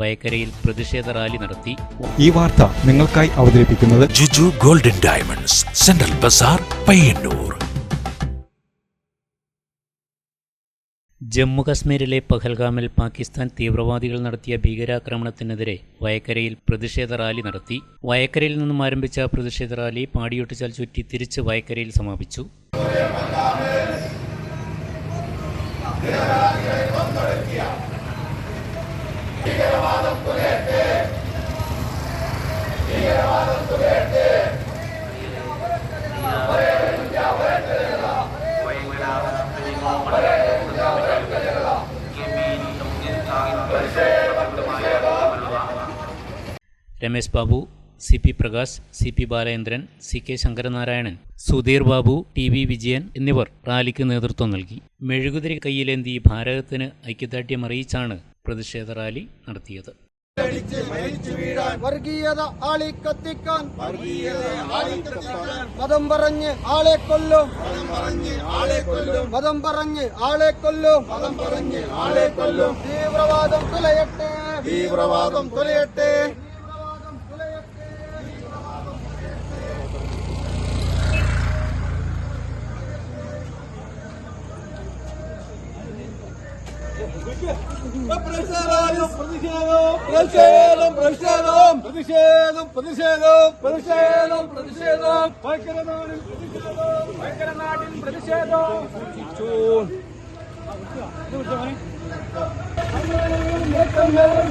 വയക്കരയിൽ പ്രതിഷേധ റാലി നടത്തി. ഈ വാർത്ത നിങ്ങൾക്കായി അവതരിപ്പിക്കുന്നത് Juju golden diamonds central bazaar Payyannur. Jammu കശ്മീരിലെ പഹൽഗാമിൽ പാകിസ്ഥാൻ തീവ്രവാദികൾ നടത്തിയ ഭീകരാക്രമണത്തിനെതിരെ വയക്കരയിൽ പ്രതിഷേധ റാലി നടത്തി. വയക്കരയിൽ നിന്നും ആരംഭിച്ച പ്രതിഷേധ റാലി പാടിയൊട്ടിച്ചാൽ ചുറ്റി തിരിച്ച് വയക്കരയിൽ സമാപിച്ചു. Ramesh Babu C P Prakash C P Balachandran C K Sankaranarayanan Sudheer Babu T V Vijayan എന്നിവർ റാലിക്ക് നേതൃത്വം നൽകി. മെഴുകുതിരി കയ്യിലേന്തി ഭാരതത്തിന് ഐക്യദാർഢ്യം അറിയിച്ചാണ് പ്രതിഷേധ റാലി നടത്തിയത്. വർഗീയത ആളി കത്തിക്കാൻ. മതം പറഞ്ഞ് ആളെ കൊല്ലും. മതം പറഞ്ഞ് ആളെ കൊല്ലും. മതം പറഞ്ഞ് ആളെ കൊല്ലും. തീവ്രവാദം തുലയട്ടെ. തീവ്രവാദം തുലയട്ടെ. പ്രതിഷേധം പ്രതിഷേധം പ്രതിഷേധം പ്രതിഷേധം പ്രതിഷേധം പ്രതിഷേധം. ഭയങ്കര നാടിൽ പ്രതിഷേധം ഭയങ്കരനാടിൽ പ്രതിഷേധം.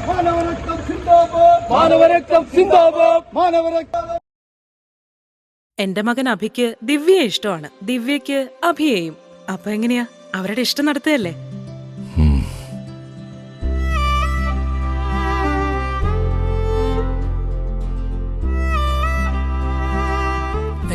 മാനവരക്തം സിന്ദാബാദ്. മാനവരക്തം സിന്ദാബാദ്. മാനവരക്തം എന്റെ മകൻ അഭിക്ക് ദിവ്യയെ ഇഷ്ടമാണ്. ദിവ്യയ്ക്ക് അഭിയെയും. അപ്പൊ എങ്ങനെയാ? അവരുടെ ഇഷ്ടം നടത്തുകയല്ലേ?